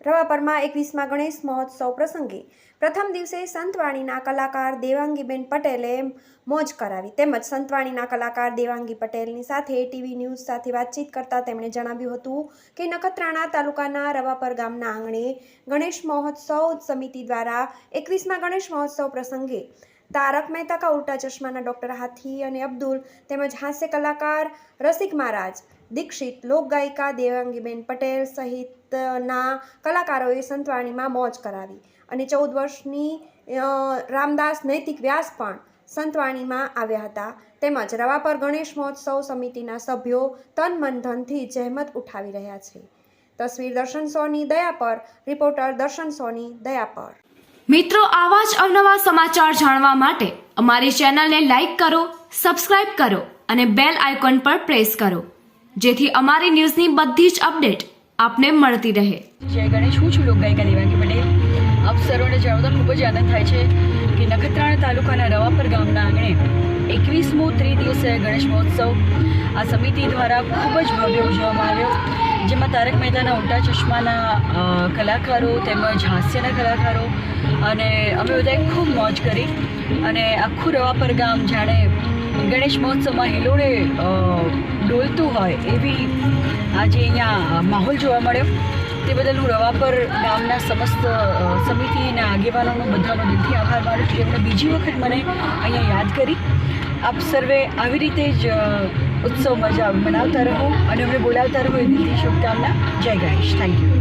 રવાપરમાં એકવીસમાં ગણેશ મહોત્સવ પ્રસંગે પ્રથમ દિવસે સંતવાણીના કલાકાર દેવાંગીબેન પટેલે મોજ કરાવી. તેમજ સંતવાણીના કલાકાર દેવાંગી પટેલની સાથે ટીવી ન્યૂઝ સાથે વાતચીત કરતાં તેમણે જણાવ્યું હતું કે નખત્રાણા તાલુકાના રવાપર ગામના આંગણે ગણેશ મહોત્સવ સમિતિ દ્વારા એકવીસમાં ગણેશ મહોત્સવ પ્રસંગે તારક મહેતા કા ઉલ્ટા ચશ્માના ડૉક્ટર હાથી અને અબ્દુલ તેમજ હાસ્ય કલાકાર રસિક મહારાજ દીક્ષિત લોકગાયિકા દેવાંગીબેન પટેલ સહિતના કલાકારોએ સંતવાણીમાં મોજ કરાવી અને ચૌદ વર્ષની રામદાસ નૈતિક વ્યાસ પણ સંતવાણીમાં આવ્યા હતા. તેમજ રવાપર ગણેશ મહોત્સવ સમિતિના સભ્યો તન મન ધનથી જહેમત ઉઠાવી રહ્યા છે. તસવીર દર્શન સોની દયા પર, રિપોર્ટર દર્શન સોની દયા પર. મિત્રો, આવા જ અવનવા સમાચાર જાણવા માટે અમારી ચેનલને લાઈક કરો, સબસ્ક્રાઇબ કરો અને બેલ આઇકોન પર પ્રેસ કરો. જેથી અમારી ન્યૂઝની બધી જ અપડેટ આપને મળતી રહે. જય ગણેશ, હું છું લોકગાયિકા દેવાંગી પટેલ. આપ સર્વને જણાવતા ખૂબ જ આનંદ થાય છે કે નખત્રાણા તાલુકાના રવાપર ગામના આંગણે એકવીસમો ત્રિદિવસીય ગણેશ મહોત્સવ આ સમિતિ દ્વારા ખૂબ જ ભવ્ય ઉજવવામાં આવ્યો. જેમાં તારક મહેતાના ઉલટા ચશ્માના કલાકારો તેમજ હાસ્યના કલાકારો અને અમે બધાએ ખૂબ મોજ કરી અને આખું રવાપર ગામ જાણે ગણેશ મહોત્સવમાં હિલોડે ડોલતું હોય એવી આજે અહીંયા માહોલ જોવા મળ્યો. તે બદલ હું રવાપર ગામના સમસ્ત સમિતિ સમિતિના આગેવાનોનો બધાનો દિલથી આભાર માનું છું. એમણે બીજી વખત મને અહીંયા યાદ કરી. આપ સર્વે આવી રીતે જ ઉત્સવ મજા મનાવતા રહો અને અમને બોલાવતા રહો. એ દિલથી શુભકામના. જય ગણેશ. Thank you